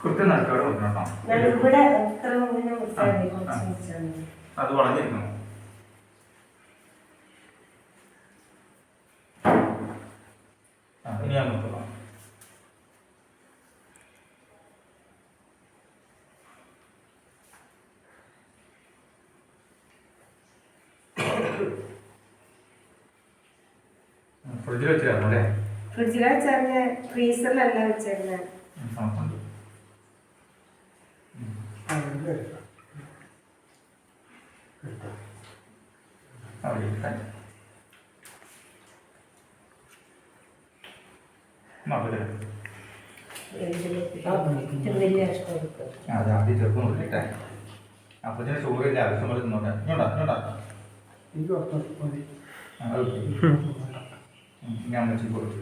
കൃത്യം മതി അത് വളഞ്ഞിരിക്കണം ആ ഇനി ഞാൻ നോക്കാം ഫ്രിഡ്ജിൽ വെച്ചിരുന്നു അല്ലേ? ഫ്രിഡ്ജിലെ വെച്ചാൽ ഫ്രീസറിലല്ല വെച്ചിരുന്നത് അത് ആദ്യം ചെറുപ്പം നോക്കിട്ടെ അപ്പൊ ഇതിന് ചോറില്ല ആവശ്യം പോലെ തിന്നോട്ടെ ഇങ്ങോട്ടാ ഇങ്ങോട്ടാ എനിക്ക് ഞാൻ വെച്ച് കൊടുത്തു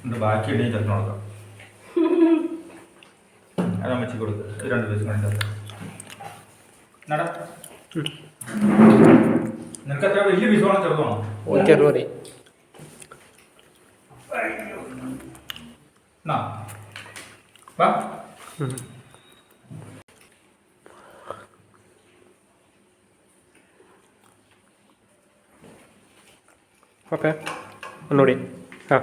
എന്നിട്ട് ബാക്കി ഉണ്ടെങ്കിൽ ചെറുപ്പം കൊടുക്കാം. അത് അമ്മച്ചി കൊടുക്കുക ഇത് രണ്ട് പീസ് കൊണ്ട് നട. നിനക്ക് അത്ര വലിയ പീസ് വേണം ചെറുതാണോ ചെറുപറി ഓക്കെ. ഒന്നുകൂടി. ആ.